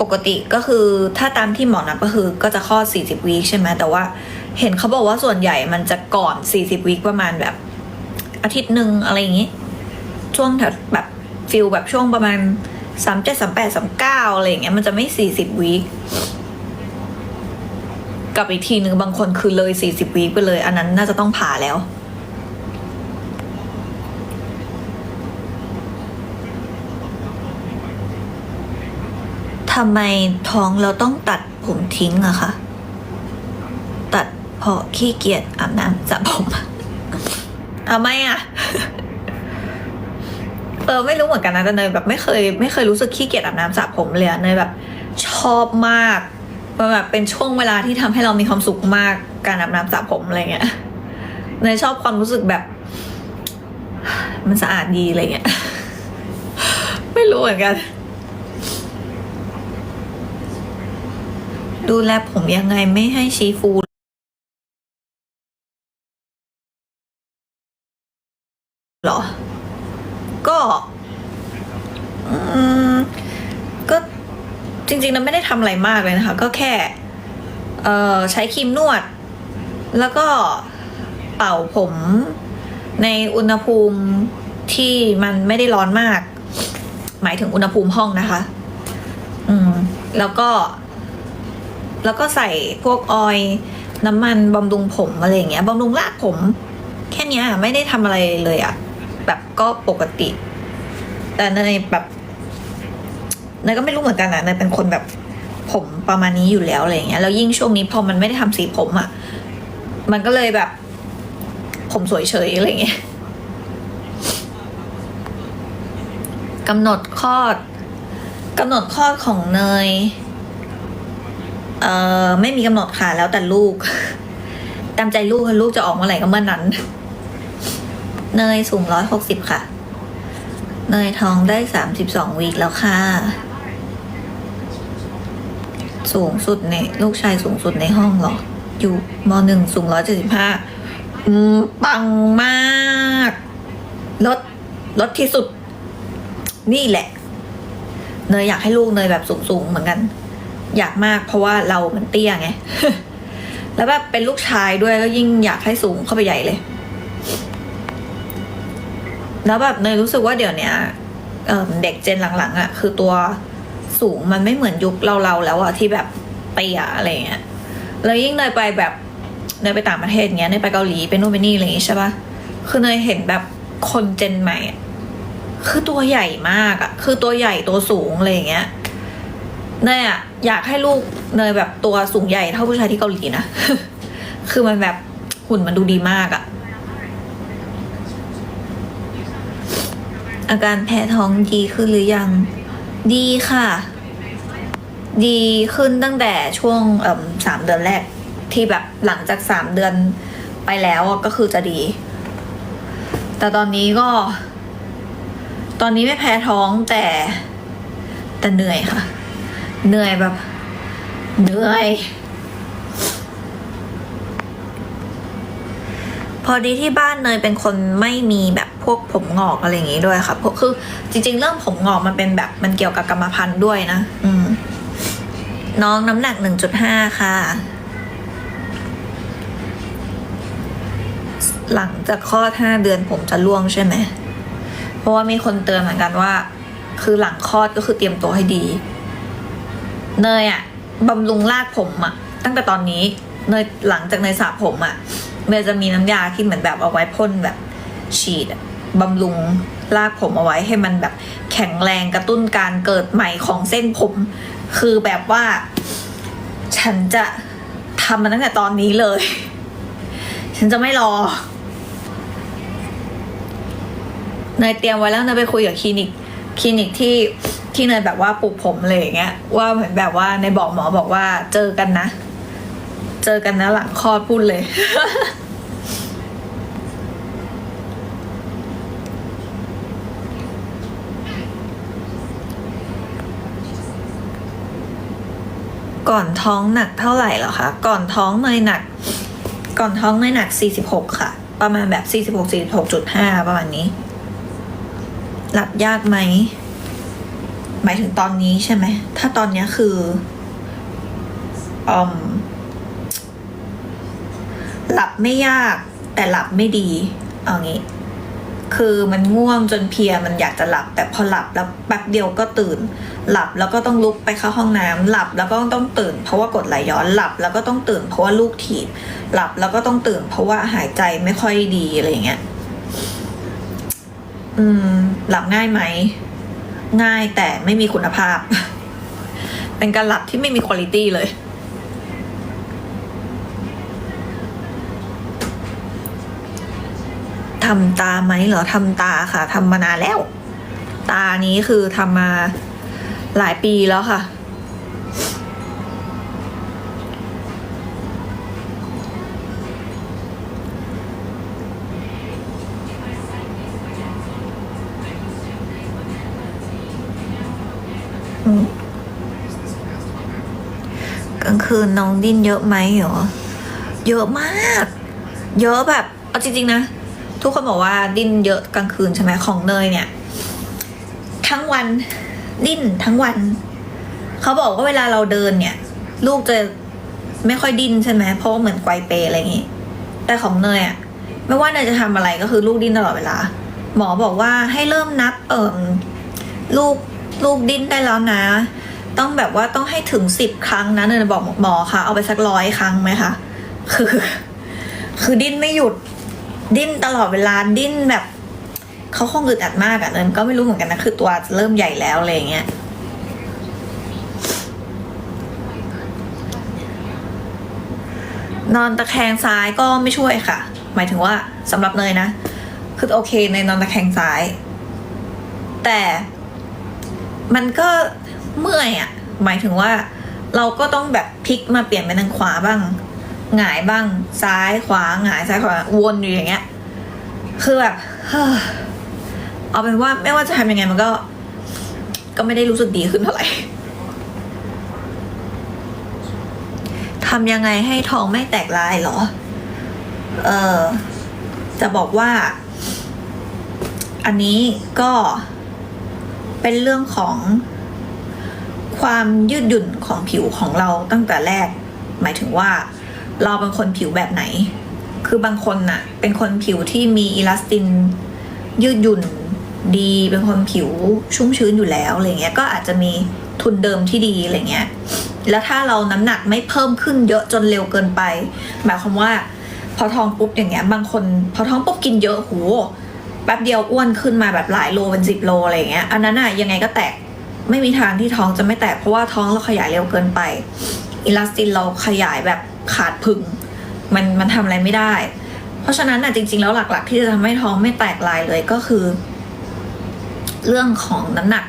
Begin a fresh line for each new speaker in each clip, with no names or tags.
ปกติก็คือถ้าตามที่หมอนับก็คือก็จะคลอด 40 วีคใช่ไหมแต่ว่าเห็นเขาบอกว่าส่วนใหญ่มันจะก่อน 40 วีคประมาณแบบอาทิตย์หนึ่งอะไรอย่างงี้ ช่วงแถวแบบฟิลแบบช่วงประมาณ 37 38 39 อะไรอย่างเงี้ยมันจะไม่ 40 วีคกับอีกทีหนึ่งบางคนคือเลย 40 วีคไปเลย อันนั้นน่าจะต้องผ่าแล้ว ทำไมท้องเราต้องตัดผมทิ้งอะคะตัดเพราะขี้เกียจอาบน้ำสระผมเอาไมอะเออไม่รู้เหมือนกันนะแต่เนยแบบไม่เคยไม่เคยรู้สึกขี้เกียจอาบน้ำสระผมเลยเนยแบบ ชอบมากมันแบบเป็นช่วงเวลาที่ทำให้เรามีความสุขมากการอาบน้ำสระผมอะไรเงี้ยเนยชอบความรู้สึกแบบ มันสะอาดดีอะไรเงี้ยไม่รู้เหมือนกัน ดูแลผมยังไงไม่ให้ชี้ฟูหรอ ก็ก็จริงๆเราไม่ได้ทำอะไรมากเลยนะคะ ก็แค่ เอ่อใช้ครีมนวด แล้วก็เป่าผมในอุณหภูมิที่มันไม่ได้ร้อนมาก หมายถึงอุณหภูมิห้องนะคะ อืม แล้วก็ แล้วก็ใส่พวกออยล์น้ำมันบำรุงผมอะไรอย่างเงี้ยบำรุงรากผม แค่นี้ไม่ได้ทำอะไรเลยอะแบบก็ปกติ แต่ในแบบเนยก็ไม่รู้เหมือนกันอะเนยเป็นคนแบบผมประมาณนี้อยู่แล้วอะไรอย่างเงี้ยแล้วยิ่งช่วงนี้พอมันไม่ได้ทำสีผมอะมันก็เลยแบบ ผมสวยเฉยอะไรเงี้ยกำหนดคลอดกำหนดคลอดของเนย เอ่อไม่มีกำหนดค่ะ แล้วแต่ลูก ตามใจลูกค่ะลูกจะออกเมื่อไหร่ก็เมื่อนั้น เนยสูงร้อยหกสิบค่ะ เนยท้องได้สามสิบสองวีคแล้วค่ะ สูงสุดในลูกชายสูงสุดในห้องเหรอ อยู่มหนึ่งสูงร้อยเจ็ดสิบห้าปังมากลดลดที่สุด นี่แหละ เนยอยากให้ลูกเนยแบบสูงๆเหมือนกัน อยากมากเพราะว่าเรามันเตี้ยไง แล้วแบบเป็นลูกชายด้วยก็ยิ่งอยากให้สูงเข้าไปใหญ่เลย แล้วแบบเนยรู้สึกว่าเดี๋ยวเนี้ยเเด็กเจนหลังๆอะ่ะ คือตัวสูงมันไม่เหมือนยุคเราเราๆแล้วอะที่แบบเตี้ยอะไรเงี้ย แล้วยิ่งเนยไปแบบเนยไปต่างประเทศเงี้ยเนยไปเกาหลีไปนู่นไปนี่อะไรอย่างงี้ใช่ปะคือเนยเห็นแบบคนเจนใหม่คือตัวใหญ่มากอะคือตัวใหญ่ตัวสูงอะไรอย่างเงี้ยเนย อยากให้ลูกเนยแบบตัวสูงใหญ่เท่าผู้ชายที่เกาหลีนะ คือมันแบบหุ่นมันดูดีมากอะอาการแพ้ท้องดีขึ้นหรือยัง ดีค่ะ ดีขึ้นตั้งแต่ช่วงสามเดือนแรกที่แบบหลังจากสามเดือนไปแล้วก็คือจะดี แต่ตอนนี้ก็ ตอนนี้ไม่แพ้ท้องแต่แต่เหนื่อยค่ะ เหนื่อยแบบ เหนื่อย พอดีที่บ้านเนยเป็นคนไม่มีแบบพวกผมงอกอะไรอย่างงี้ด้วยค่ะเพราะคือจริง ๆ เรื่องผมงอกมันเป็นแบบมันเกี่ยวกับกรรมพันธุ์ด้วยนะ อืม น้องน้ำหนักหนึ่งจุดห้าค่ะ หลังจากคลอดห้าเดือนผมจะร่วงใช่ไหม เพราะว่ามีคนเตือนเหมือนกันว่า คือหลังคลอดก็คือเตรียมตัวให้ดี เนยอะบำรุงรากผมอะตั้งแต่ตอนนี้เนยหลังจากเนยสระผมอะเนยจะมีน้ำยาที่เหมือนแบบเอาไว้พ่นแบบฉีดบำรุงรากผมเอาไว้ให้มันแบบแข็งแรงกระตุ้นการเกิดใหม่ของเส้นผม คือแบบว่า ฉันจะทำมันตั้งแต่ตอนนี้เลย ฉันจะไม่รอเนยเตรียมไว้แล้วเนยไปคุยกับคลินิกคลินิกที่ ที่เนยแบบว่าปลูกผมอะไรอย่างเงี้ยว่าเหมือนแบบว่าในบอกหมอบอกว่าเจอกันนะ เจอกันนะหลังคลอดพูดเลย ก่อนท้องหนักเท่าไหร่หรอคะก่อนท้องเนยหนัก ก่อนท้องเนยหนัก 46 ค่ะ ประมาณแบบ 46 46.5 ประมาณนี้หลับยากไหม หมายถึงตอนนี้ใช่ไหม ถ้าตอนนี้คืออมหลับไม่ยากแต่หลับไม่ดี เอางี้ คือมันง่วงจนเพียมันอยากจะหลับ แต่พอหลับแล้วแป๊บเดียวก็ตื่น หลับแล้วก็ต้องลุกไปเข้าห้องน้ำหลับแล้วก็ต้องตื่น เพราะว่ากดไหลย้อนหลับแล้วก็ต้องตื่น เพราะว่าลูกถีบ หลับแล้วก็ต้องตื่น เพราะว่าหายใจไม่ค่อยดีอะไรอย่างเงี้ย อืม หลับง่ายไหม ง่ายแต่ไม่มีคุณภาพ เป็นการหลับที่ไม่มีคุณภาพเลย ทำตาไหมเหรอทำตาค่ะทำมานานแล้ว ตานี้คือทำมาหลายปีแล้วค่ะ คืนน้องดิ้นเยอะไหมเหรอ เยอะมาก เยอะแบบ เอาจริง ๆ นะ ทุกคนบอกว่าดิ้นเยอะกลางคืนใช่ไหมของเนยเนี่ย ทั้งวันดิ้นทั้งวัน เขาบอกว่าเวลาเราเดินเนี่ย ลูกจะไม่ค่อยดิ้นใช่ไหมเพราะว่าเหมือนไกวเปอะไรอย่างงี้แต่ของเนยอะไม่ว่าเนยจะทำอะไรก็คือลูกดิ้นตลอดเวลา หมอบอกว่าให้เริ่มนับเอิมลูกลูกดิ้นได้แล้วนะ ต้องแบบว่าต้องให้ถึงสิบครั้งนะเนยบอกหมอค่ะเอาไปสักร้อยครั้งไหมคะคือ คือดิ้นไม่หยุดดิ้นตลอดเวลาดิ้นแบบเขาคงอึดอัดมากอะเนยก็ไม่รู้เหมือนกันนะคือตัวจะเริ่มใหญ่แล้วอะไรเงี้ยนอนตะแคงซ้ายก็ไม่ช่วยค่ะ หมายถึงว่าสำหรับเนยนะ คือโอเคในนอนตะแคงซ้าย แต่มันก็ เมื่อยอะหมายถึงว่า เราก็ต้องแบบพลิกมาเปลี่ยนไปทางขวาบ้างหงายบ้าง ซ้ายขวาหงายซ้ายขวาวนอยู่อย่างเงี้ย คือแบบเอาเป็นว่าไม่ว่าจะทำยังไงมันก็ ก็ไม่ได้รู้สึกดีขึ้นเท่าไหร่ทำยังไงให้ท้องไม่แตกลายหรอ เออจะบอกว่า อันนี้ก็เป็นเรื่องของ ความยืดหยุ่นของผิวของเราตั้งแต่แรก หมายถึงว่า เราเป็นคนผิวแบบไหน คือบางคนน่ะ เป็นคนผิวที่มีอิลาสติน ยืดหยุ่นดีเป็นคนผิวชุ่มชื้นอยู่แล้วอะไรเงี้ยก็อาจจะมีทุนเดิมที่ดีอะไรเงี้ยแล้วถ้าเราน้ำหนักไม่เพิ่มขึ้นเยอะจนเร็วเกินไปหมายความว่า พอท้องปุ๊บอย่างเงี้ย บางคนพอท้องปุ๊บกินเยอะโหแป๊บเดียวอ้วนขึ้นมาแบบหลายโลเป็นสิบโลอะไรเงี้ยอันนั้นอะยังไงก็แตก ไม่มีทางที่ท้องจะไม่แตกเพราะว่าท้องเราขยายเร็วเกินไปอิลาสตินเราขยายแบบขาดพึง มันมันทำอะไรไม่ได้ เพราะฉะนั้นอะจริง ๆ แล้วหลัก ๆ ที่จะทำให้ท้องไม่แตกลายเลยก็คือ เรื่องของน้ำหนัก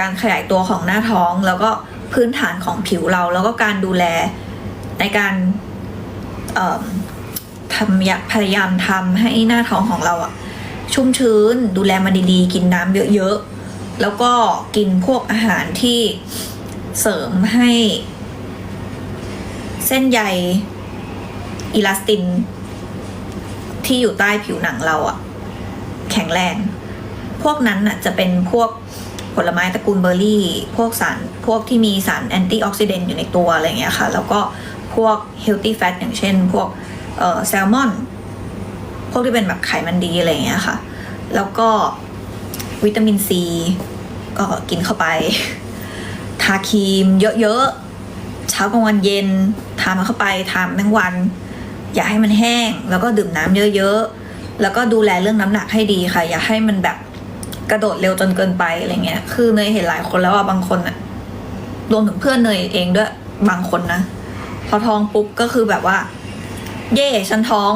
การขยายตัวของหน้าท้องแล้วก็พื้นฐานของผิวเรา แล้วก็การดูแลในการทำพยายามทำให้หน้าท้องของเราอะชุ่มชื้น ดูแลมันดีๆ กินน้ำเยอะๆ แล้วก็กินพวกอาหารที่เสริมให้ เส้นใยอิลาสติน ที่อยู่ใต้ผิวหนังเราอะแข็งแรง พวกนั้นน่ะจะเป็นพวกผลไม้ตระกูลเบอร์รี่ พวกสาร พวกที่มีสารแอนตี้ออกซิเดนต์อยู่ในตัวอะไรเงี้ยค่ะ แล้วก็พวกเฮลตี้แฟตอย่างเช่น พวกแซลมอน พวกที่เป็นแบบไขมันดีอะไรเงี้ยค่ะ แล้วก็ วิตามินซี ก็กินเข้าไป ทาครีมเยอะๆ เช้ากลางวันเย็น ทามันเข้าไป ทามันทั้งวัน อย่าให้มันแห้ง แล้วก็ดื่มน้ำเยอะๆ แล้วก็ดูแลเรื่องน้ำหนักให้ดีค่ะ อย่าให้มันแบบกระโดดเร็วจนเกินไปอะไรเงี้ย คือเนยเห็นหลายคนแล้วว่าบางคนอะรวมถึงเพื่อนเนยเองด้วยบางคนนะ พอท้องปุ๊บก็คือแบบว่า เย่ฉันท้อง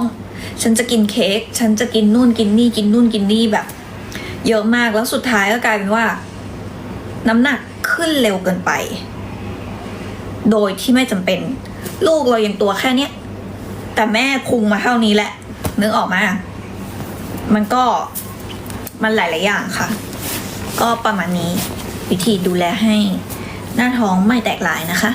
ฉันจะกินเค้ก ฉันจะกินนู่นกินนี่กินนู่นกินนี่แบบ เยอะมากแล้วสุดท้ายก็กลายเป็นว่า น้ำหนักขึ้นเร็วเกินไป โดยที่ไม่จำเป็น ลูกเรายังตัวแค่เนี้ยแต่แม่พุงมาเท่านี้แหละ นึกออกมา มันก็มันหลาย ๆ อย่างค่ะ ก็ประมาณนี้วิธีดูแลให้หน้าท้องไม่แตกลายนะคะ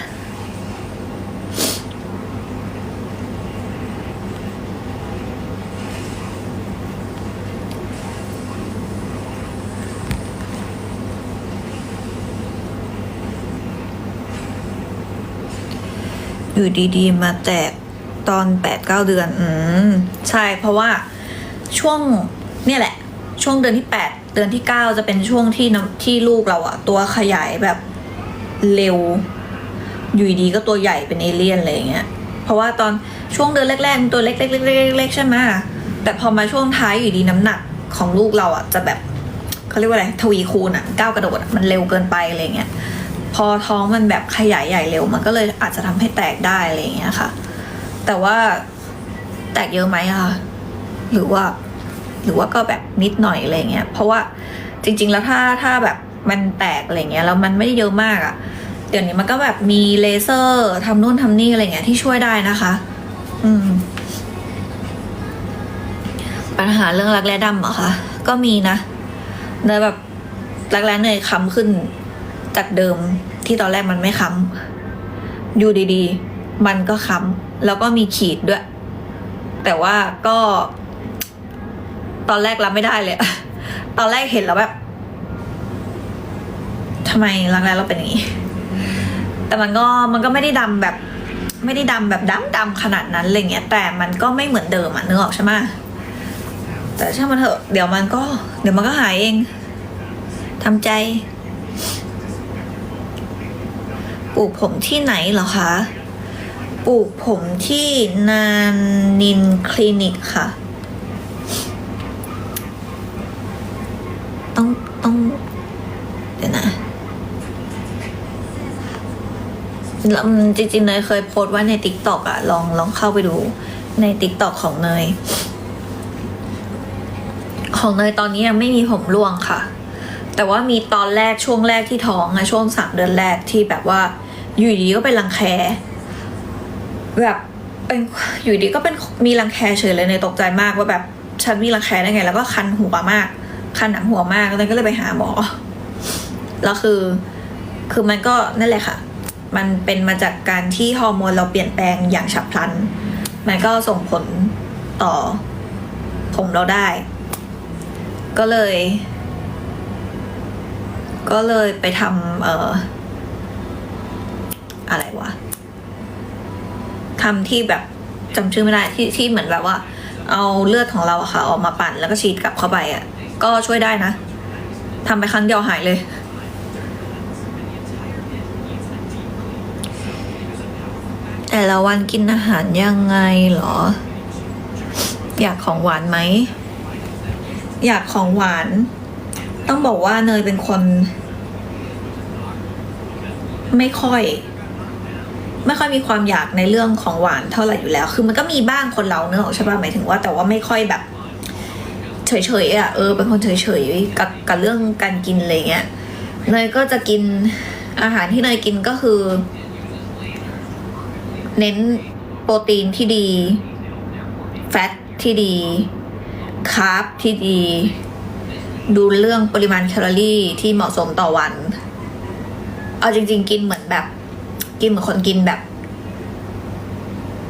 อยู่ดีๆ มาแตกตอนแปดเก้าเดือน อืม ใช่ เพราะว่าช่วงเนี่ยแหละ ช่วงเดือนที่แปดเดือนที่เก้าจะเป็นช่วงที่น้ำที่ลูกเราอะตัวขยายแบบเร็ว อยู่ดีก็ตัวใหญ่เป็นเอเลี่ยนอะไรอย่างเงี้ย เพราะว่าตอนช่วงเดือนแรกๆมันตัวเล็กๆๆๆๆใช่ไหมแต่พอมาช่วงท้ายอยู่ดีน้ำหนักของลูกเราอะจะแบบเขาเรียกว่าอะไรทวีคูณอะก้าวกระโดดมันเร็วเกินไปอะไรเงี้ย พอท้องมันแบบขยายใหญ่เร็ว มันก็เลยอาจจะทำให้แตกได้อะไรอย่างเงี้ยค่ะ แต่ว่าแตกเยอะไหมอะคะหรือว่าหรือว่าก็แบบนิดหน่อยอะไรเงี้ย เพราะว่าจริง ๆ แล้วถ้าถ้าแบบมันแตกอะไรเงี้ยแล้วมันไม่ได้เยอะมากอะเดี๋ยวนี้มันก็แบบมีเลเซอร์ทำนู่นทำนี่อะไรเงี้ยที่ช่วยได้นะคะ อืม ปัญหาเรื่องรักแร้ดำเหรอคะ ก็มีนะเนยแบบรักแร้เนยค้ำขึ้น จากเดิมที่ตอนแรกมันไม่ค้ำอยู่ดีๆ มันก็ค้ำแล้วก็มีขีดด้วย แต่ว่าก็ ตอนแรกรับไม่ได้เลย ตอนแรกเห็นแล้วแบบทำไมรักแร้เราเป็นอย่างนี้ แต่มันก็มันก็ไม่ได้ดำแบบ ไม่ได้ดำแบบดำดำขนาดนั้นอะไรเงี้ย แต่มันก็ไม่เหมือนเดิมอะนึกออกใช่ไหมแต่ช่างมันเถอะ เดี๋ยวมันก็ เดี๋ยวมันก็หายเองทำใจ ปลูกผมที่ไหนเหรอคะ ปลูกผมที่นานินคลินิกค่ะ ต้องต้องเดี๋ยวนะล้วอืมจริงๆเนยเคยโพสต์ไว้ใน t ิ k t o k อะลองลองเข้าไปดูใน t ิ k t o k ของเนย ของเนยตอนนี้ยังไม่มีผมร่วงค่ะ แต่ว่ามีตอนแรกช่วงแรกที่ท้องอะช่วงสามเดือนแรกที่แบบว่า อยู่ดีก็เป็นรังแคแบบเป็นอยู่ดีก็เป็นมีรังแคเฉยเลยในตกใจมากว่าแบบฉันมีรังแคได้ไง แล้วก็คันหัวมาก คันหนังหัวมากเลยก็เลยไปหาหมอแล้วคือ คือมันก็นั่นแหละค่ะ มันเป็นมาจากการที่ฮอร์โมนเราเปลี่ยนแปลงอย่างฉับพลัน มันก็ส่งผลต่อผมเราได้ ก็เลย ก็เลยไปทำเอ่อ อะไรวะ ทำที่แบบจำชื่อไม่ได้ที่ที่เหมือนแบบว่า เอาเลือดของเราอะค่ะ ออกมาปั่นแล้วก็ฉีดกลับเข้าไปอะก็ช่วยได้นะทำไปครั้งเดียวหายเลย แต่ละวันกินอาหารยังไงเหรอ อยากของหวานไหม อยากของหวาน ต้องบอกว่าเนยเป็นคน ไม่ค่อย ไม่ค่อยมีความอยากในเรื่องของหวานเท่าไหร่อยู่แล้ว คือมันก็มีบ้างคนเราเนอะใช่ป่ะหมายถึงว่าแต่ว่าไม่ค่อยแบบ เฉยๆอะเออเป็นคนเฉยๆกับกับเรื่องการกินอะไรเงี้ยเนยก็จะกินอาหารที่เนยกินก็คือ เน้นโปรตีนที่ดี แฟตที่ดีคาร์บที่ดี ดูเรื่องปริมาณแคลอรี่ที่เหมาะสมต่อวัน เอาจริง ๆ กินเหมือนแบบ กินเหมือนคนกินแบบ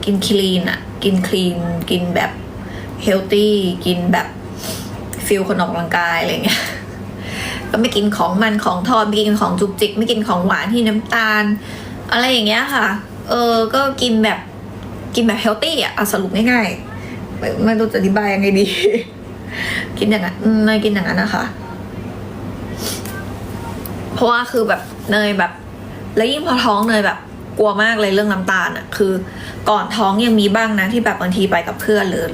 กินคลีนอะกินคลีน กินแบบเฮลตี้กินแบบฟิลคนออกกำลังกายอะไรเงี้ยก็ไม่กินของมันของทอดไม่กินของจุกจิก ไม่กินของหวานที่น้ำตาล อะไรอย่างเงี้ยค่ะ เออ ก็กินแบบกินแบบเฮลตี้อะสรุปง่ายๆไม่รู้จะอธิบายยังไงดี กินอย่างนั้นอืมเนยกินอย่างนั้นนะคะ เพราะว่าคือแบบเนยแบบ แล้วยิ่งพอท้องเนยแบบกลัวมากเลยเรื่องน้ำตาลอะคือ ก่อนท้องยังมีบ้างนะที่แบบบางทีไปกับเพื่อนหรือ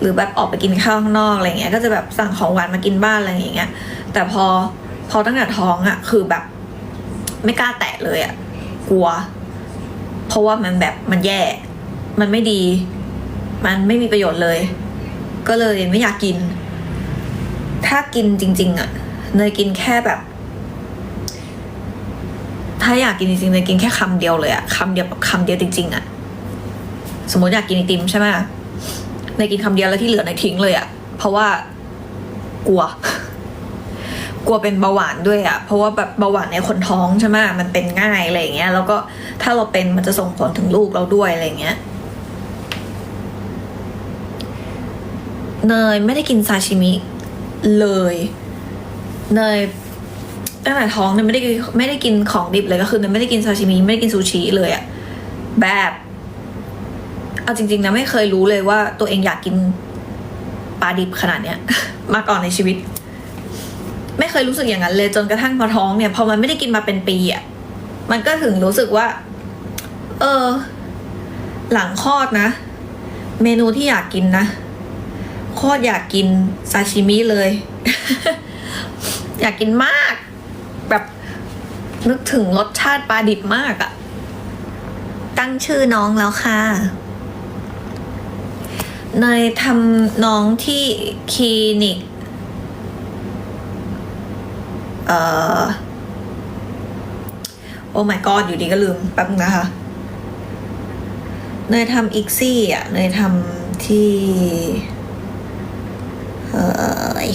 หรือแบบออกไปกินข้าวข้างนอกอะไรเงี้ยก็จะแบบสั่งของหวานมากินบ้านอะไรอย่างเงี้ย แต่พอพอตั้งแต่ท้องอะคือแบบ ไม่กล้าแตะเลยอะกลัว เพราะว่ามันแบบมันแย่ มันไม่ดี มันไม่มีประโยชน์เลย ก็เลยไม่อยากกิน ถ้ากินจริง ๆ อะเนยกินแค่แบบ ถ้าอยากกินจริงๆเนยกินแค่คำเดียวเลยอะคำเดียวแบบคำเดียวจริงๆอะสมมติอยากกินไอติมใช่ไหมเนกินคำเดียวแล้วที่เหลือเนทิ้งเลยอะเพราะว่า กลัว กลัวเป็นเบาหวานด้วยอะเพราะว่าแบบเบาหวานในคนท้องใช่ไหมมันเป็นง่ายอะไรอย่างเงี้ย แล้วก็ถ้าเราเป็นมันจะส่งผลถึงลูกเราด้วยอะไรอย่างเงี้ยเนยไม่ได้กินซาชิมิเลย เนย ตั้งแต่ท้องเนี่ยไม่ได้ไม่ได้กินของดิบเลยก็คือเนี่ยไม่ได้กินซาชิมิไม่ได้กินซูชิเลยอะแบบเอาจริง ๆนะไม่เคยรู้เลยว่าตัวเองอยากกินปลาดิบขนาดเนี้ย มาก่อนในชีวิต ไม่เคยรู้สึกอย่างนั้นเลยจนกระทั่งพอท้องเนี่ยพอมันไม่ได้กินมาเป็นปีอะมันก็ถึงรู้สึกว่า เออ หลังคลอดนะ เมนูที่อยากกินนะโคตรอยากกินซาชิมิเลย อยากกินมาก แบบนึกถึงรสชาติปลาดิบมากอะตั้งชื่อน้องแล้วค่ะเนยทำน้องที่คลินิก เอ่อ โอ้ my god อยู่ดีก็ลืมแป๊บนึงนะคะเนยทำอีกซี่อะเนยทำที่เอ่ย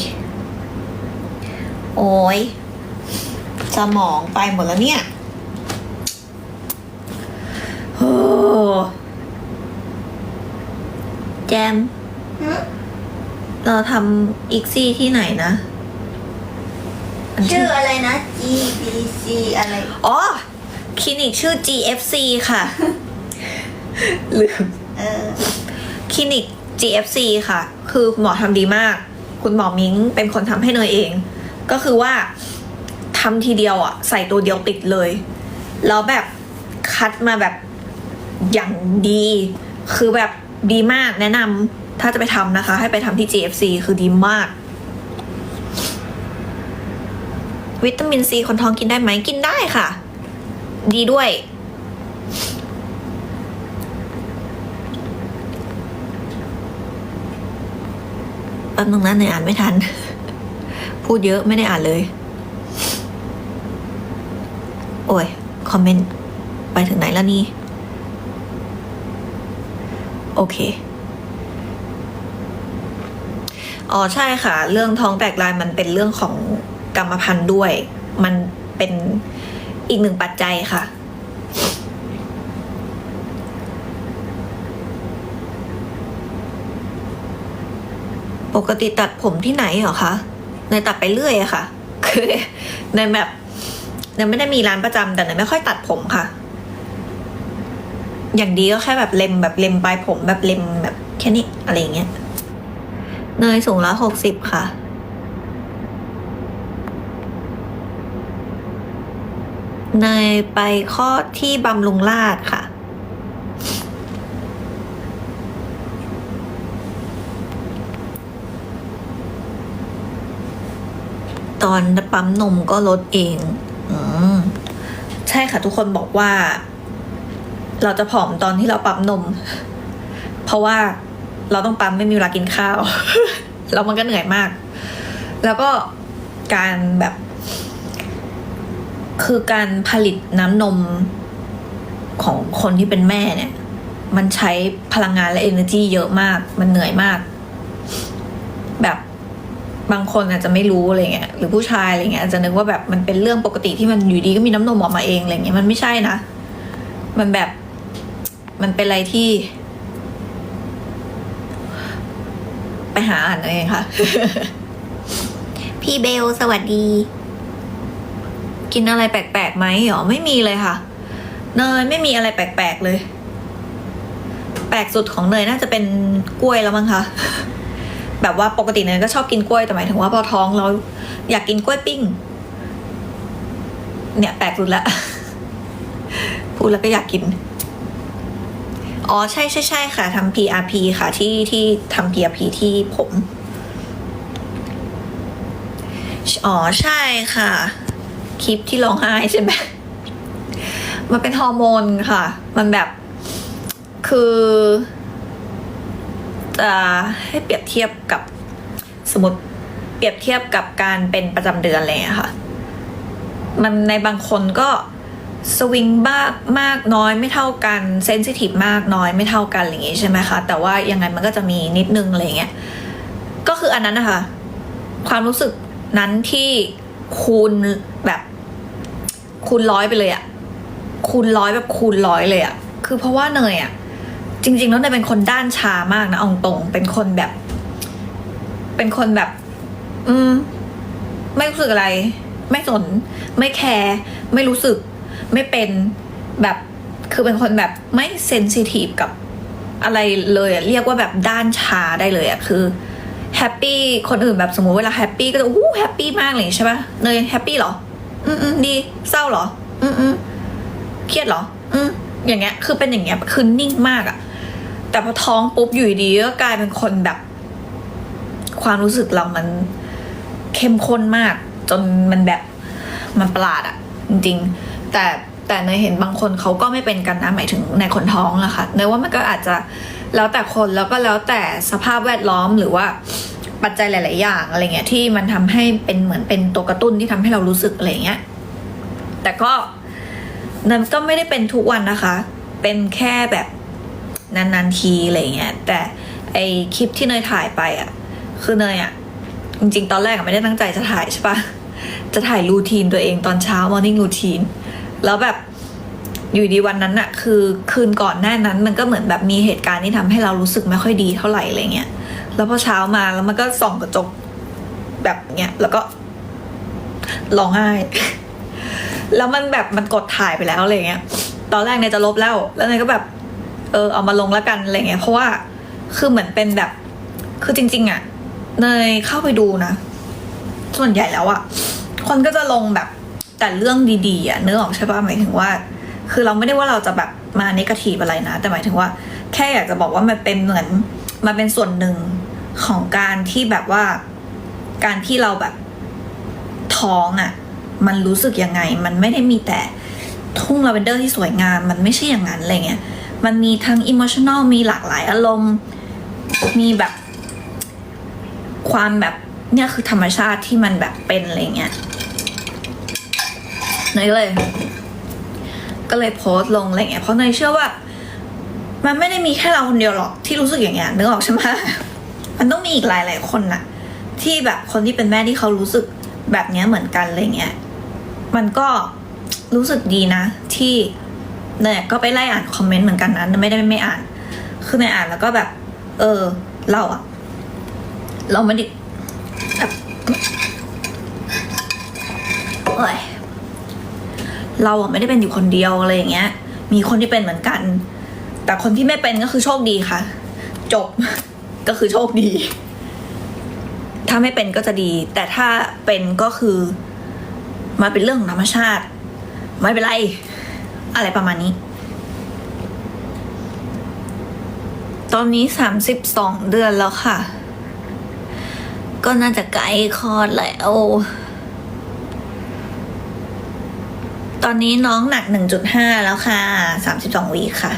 โอ้ย มองไปหมดแล้วเนี่ยโอ้แจม เราทำอีกซี่ที่ไหนนะน
ชื่ออะไรนะ G B C อะไร
อ๋อ คลินิกชื่อ GFC ค่ะ ลืม
เออ
คลินิก GFC ค่ะ คือคุณหมอทำดีมาก คุณหมอมิงเป็นคนทำให้เนยเอง ก็คือว่า ทำทีเดียวอะใส่ตัวเดียวติดเลย แล้วแบบคัดมาแบบอย่างดี คือแบบดีมากแนะนำถ้าจะไปทำนะคะ ให้ไปทำที่ GFC คือดีมาก วิตามินซีคนท้องกินได้ไหมกินได้ค่ะ ดีด้วยแป๊บนึงนะเนยอ่านไม่ทัน พูดเยอะไม่ได้อ่านเลย โอ้ย คอมเมนต์ ไปถึงไหนแล้วนี่ โอเค อ๋อ ใช่ค่ะ เรื่องท้องแตกลายมันเป็นเรื่องของกรรมพันธุ์ด้วย มันเป็นอีกหนึ่งปัจจัยค่ะปกติตัดผมที่ไหนเหรอคะเนยตัดไปเรื่อยอะค่ะ คือเนยแบบ เนยไม่ได้มีร้านประจำแต่เนยไม่ค่อยตัดผมค่ะ อย่างดีก็แค่แบบเล็มแบบเล็มปลายผมแบบเล็มแบบแค่นี้อะไรอย่างเงี้ยเนยสูงร้อยหกสิบค่ะเนยไปคลอที่บำรุงราษฎร์ค่ะ ตอนปั๊มนมก็ลดเอง ใช่ค่ะทุกคนบอกว่า เราจะผอมตอนที่เราปั๊มนม เพราะว่าเราต้องปั๊มไม่มีเวลากินข้าว แล้วมันก็เหนื่อยมาก แล้วก็การแบบ คือการผลิตน้ำนมของคนที่เป็นแม่เนี่ย มันใช้พลังงานและ energy เยอะมาก มันเหนื่อยมาก บางคนอาจจะไม่รู้อะไรเงี้ยหรือผู้ชายอะไรเงี้ยอาจจะนึกว่าแบบมันเป็นเรื่องปกติที่มันอยู่ดีก็มีน้ำนมออกมาเองอะไรเงี้ยมันไม่ใช่นะ มันแบบมันเป็นอะไรที่ ไปหาอ่านเอาเองค่ะ พี่เบลสวัสดี กินอะไรแปลกๆไหมหรอไม่มีเลยค่ะ เนยไม่มีอะไรแปลกๆเลย แปลกสุดของเนยน่าจะเป็นกล้วยแล้วมั้งคะ แบบว่าปกติเนยก็ชอบกินกล้วยแต่หมายถึงว่าพอท้องแล้วอยากกินกล้วยปิ้ง เนี่ยแปลกสุดละพูดแล้วก็อยากกิน อ๋อใช่ใช่ใช่ค่ะทำ PRP ค่ะที่ที่ทำ PRP ที่ผมอ๋อใช่ค่ะ คลิปที่ร้องไห้ใช่ไหมมันเป็นฮอร์โมนค่ะ มันแบบคือ จะให้เปรียบเทียบกับสมมติเปรียบเทียบกับการเป็นประจำเดือนอะไรอย่างเงี้ยค่ะ มันในบางคนก็สวิงบ้างมากน้อยไม่เท่ากันเซนซิทีฟมากน้อยไม่เท่ากันอะไรอย่างงี้ใช่ไหมคะ แต่ว่ายังไงมันก็จะมีนิดนึงอะไรอย่างเงี้ยก็คืออันนั้นนะคะ ความรู้สึกนั้นที่คูณแบบคูณร้อยไปเลยอะคูณร้อยแบบคูณร้อยเลยอะคือเพราะว่าเนยอะ จริง ๆ แล้วเนยเป็นคนด้านชามากนะเอาตรงเป็นคนแบบ เป็นคนแบบ อืม ไม่รู้สึกอะไร ไม่สน ไม่แคร์ไม่รู้สึก ไม่เป็นแบบคือเป็นคนแบบไม่เซนซิทีฟกับอะไรเลยอะเรียกว่าแบบด้านชาได้เลยอะคือแฮปปี้คนอื่นแบบสมมติเวลาแฮปปี้ก็จะอู้แฮปปี้มากเลยใช่ปะเนยแฮปปี้เหรอ อืมอืมดีเศร้าเหรอ อืมอืมเครียดเหรอ อืมอย่างเงี้ย คือเป็นอย่างเงี้ยคือนิ่งมากอะ แต่พอท้องปุ๊บอยู่ดีก็กลายเป็นคนแบบ ความรู้สึกเรามันเข้มข้นมาก จนมันแบบมันประหลาดอะจริงๆ แต่แต่เนยเห็นบางคนเขาก็ไม่เป็นกันนะหมายถึงในคนท้องอะค่ะเนยว่ามันก็อาจจะแล้วแต่คนแล้วก็แล้วแต่สภาพแวดล้อมหรือว่าปัจจัยหลาย ๆ อย่างอะไรเงี้ยที่มันทำให้เป็นเหมือนเป็นตัวกระตุ้นที่ทำให้เรารู้สึกอะไรเงี้ยแต่ก็เนยก็ไม่ได้เป็นทุกวันนะคะ เป็นแค่แบบ นานๆทีอะไรเงี้ยแต่ไอคลิปที่เนยถ่ายไปอะคือเนยอะจริงๆ ตอนแรกอะไม่ได้ตั้งใจจะถ่ายใช่ปะจะถ่ายรูทีนตัวเองตอนเช้ามอร์นิ่งรูทีนแล้วแบบอยู่ดีวันนั้นอะคือคืนก่อนหน้านั้นมันก็เหมือนแบบมีเหตุการณ์ที่ทำให้เรารู้สึกไม่ค่อยดีเท่าไหร่อะไรเงี้ยแล้วพอเช้ามาแล้วมันก็ส่องกระจกแบบเนี้ยแล้วก็ร้องไห้ แล้วมันแบบมันกดถ่ายไปแล้วอะไรเงี้ย ตอนแรกเนี่ยจะลบแล้ว แล้วเนยก็แบบ เออเอามาลงแล้วกันอะไรเงี้ยเพราะว่าคือเหมือนเป็นแบบ คือจริง ๆอะเนยเข้าไปดูนะ ส่วนใหญ่แล้วอะคนก็จะลงแบบแต่เรื่องดีๆอะเนื้อออกใช่ปะหมายถึงว่า คือเราไม่ได้ว่าเราจะแบบมาเนกาทีฟอะไรนะ แต่หมายถึงว่า แค่อยากจะบอกว่ามันเป็นเหมือนมันเป็นส่วนหนึ่งของการที่แบบว่าการที่เราแบบท้องอะ่ะ มันรู้สึกยังไง มันไม่ได้มีแต่ทุ่งลาเวนเดอร์ที่สวยงาม มันไม่ใช่อย่างนั้นอะไรเงี้ย มันมีทั้งอิม t ชัน a ลมีหลากหลายอารมณ์ มีแบบความแบบเนี่ยคือธรรมชาติที่มันแบบเป็นอะไรเงี้ยเนยเลย ก็เลยโพสต์ลงอะไรเงี้ยเพราะเนยเชื่อว่า มันไม่ได้มีแค่เราคนเดียวหรอกที่รู้สึกอย่างเงี้ยนึกออกใช่ไหมมันต้องมีอีกหลายหลายๆคนน่ะที่แบบคนที่เป็นแม่ที่เขารู้สึกแบบเนี้ยเหมือนกันอะไรเงี้ยมันก็รู้สึกดีนะที่ เนี่ยก็ไปไล่อ่านคอมเมนต์เหมือนกันนะไม่ได้ไม่อ่าน คือในอ่านแล้วก็แบบ เออ เราอะเราไม่ได้แบบโอ้ยเราอะไม่ได้เป็นอยู่คนเดียวอะไรอย่างเงี้ย มีคนที่เป็นเหมือนกัน แต่คนที่ไม่เป็นก็คือโชคดีค่ะ จบก็คือโชคดี ถ้าไม่เป็นก็จะดี แต่ถ้าเป็นก็คือ มาเป็นเรื่องของธรรมชาติ ไม่เป็นไร อะไรประมาณนี้ ตอนนี้สามสิบสองเดือนแล้วค่ะ ก็น่าจะใกล้คลอดแล้ว ตอนนี้น้องหนัก1.5แล้วค่ะ32วีคค่ะ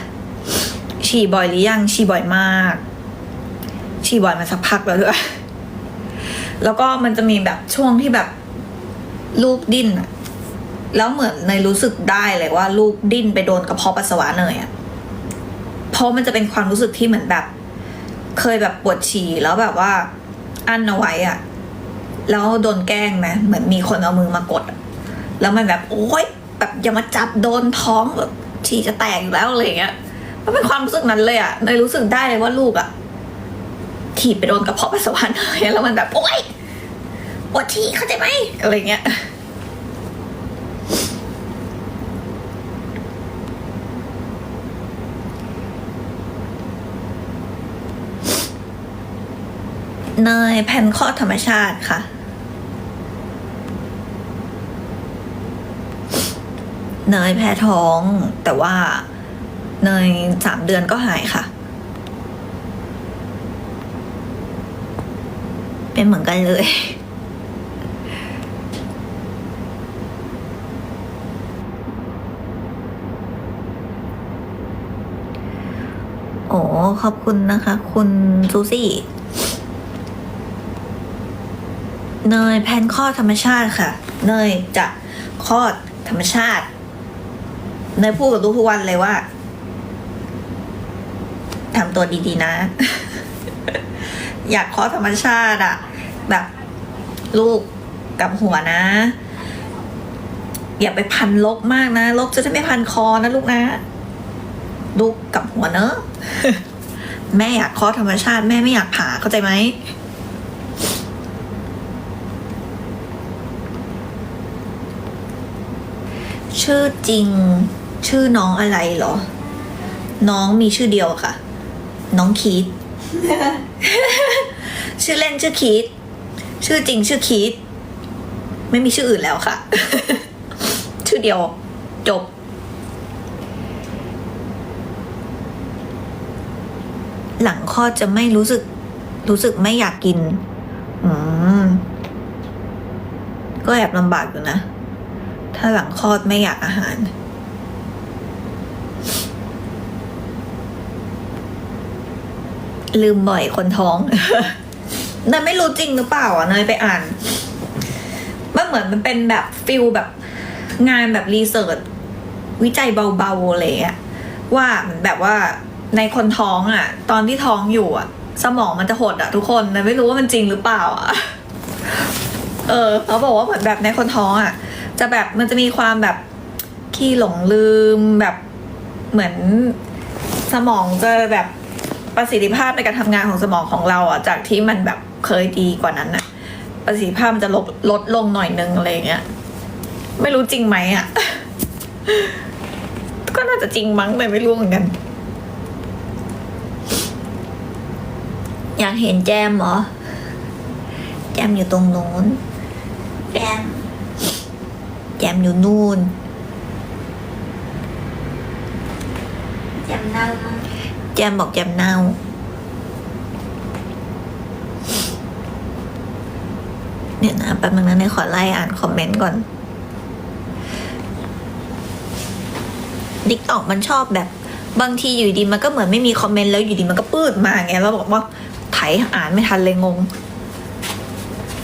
ฉี่บ่อยหรือยัง ฉี่บ่อยมาก ฉี่บ่อยมาสักพักแล้วด้วย แล้วก็มันจะมีแบบช่วงที่แบบลูกดิ้นอะ แล้วเหมือนเนยรู้สึกได้เลยว่าลูกดิ้นไปโดนกระเพาะปัสสาวะเนยอะเพราะมันจะเป็นความรู้สึกที่เหมือนแบบ เคยแบบปวดฉี่แล้วแบบว่า อั้นเอาไว้อะแล้วโดนแกล้งไหมเหมือนมีคนเอามือมากด แล้วมันแบบโอ๊ยแบบอย่ามาจับโดนท้องแบบฉี่จะแตกอยู่แล้วอะไรเงี้ยมันเป็นความรู้สึกนั้นเลยอะเนยรู้สึกได้เลยว่าลูกอะถีบไปโดนกระเพาะปัสสาวะเนยแล้วมันแบบโอ๊ยปวดฉี่เข้าใจไหมอะไรเงี้ย เนยแผ่นข้อธรรมชาติค่ะ เนยแพ้ท้อง แต่ว่าเนยสามเดือนก็หายค่ะ เป็นเหมือนกันเลยโอ้ขอบคุณนะคะ คุณซูซี่ เนยแพนคลอดธรรมชาติค่ะ เนยจะคลอดธรรมชาติ เนยพูดกับลูกทุกวันเลยว่าทำตัวดีๆนะ อยากคลอดธรรมชาติอะแบบ ลูกกับหัวนะ อย่าไปพันลกมากนะลกจะได้ไม่พันคอนะลูกนะ ลูกกับหัวเนอะแม่อยากคลอดธรรมชาติ แม่ไม่อยากผ่าเข้าใจไหม ชื่อจริง ชื่อน้องอะไรเหรอ น้องมีชื่อเดียวค่ะ น้องคีดชื่อเล่นชื่อคีดชื่อจริงชื่อคีดไม่มีชื่ออื่นแล้วค่ะ ชื่อเดียว จบ หลังคลอดจะไม่รู้สึก รู้สึกไม่อยากกิน อืม ก็แอบลำบากอยู่นะ ถ้าหลังคลอดไม่อยากอาหาร ลืมบ่อยคนท้องเนยไม่รู้จริงหรือเปล่าอะเนยไปอ่านมันเหมือนมันเป็นแบบฟิลแบบงานแบบรีเสิร์ชวิจัยเบาๆอะไรอย่างเงี้ยว่าเหมือนแบบว่าในคนท้องอะตอนที่ท้องอยู่อะสมองมันจะหดอะทุกคนเนยไม่รู้ว่ามันจริงหรือเปล่าอะเออเขาบอกว่าเหมือนแบบในคนท้องอะ จะแบบมันจะมีความแบบขี้หลงลืมแบบเหมือนสมองจะแบบประสิทธิภาพในการทำงานของสมองของเราอะจากที่มันแบบเคยดีกว่านั้นอะ ประสิทธิภาพมันจะลดลดลงหน่อยนึงอะไรเงี้ยไม่รู้จริงไหมอะ ก็น่าจะจริงมั้งแต่ไม่รู้เหมือนกัน อยากเห็นแจมเหรอ แจมอยู่ตรงโน้น
แกม
แจมอยู่นู่น
จำเน่ามั้ง
แจมบอกแจมเน่าเดี๋ยวนะแป๊บนึงนะเนี่ยขอไล่อ่านคอมเมนต์ก่อนดิกตอกมันชอบแบบ บางทีอยู่ดีมันก็เหมือนไม่มีคอมเมนต์แล้วอยู่ดีมันก็ปืดมาไงแล้วบอกว่าไถอ่านไม่ทันเลยงง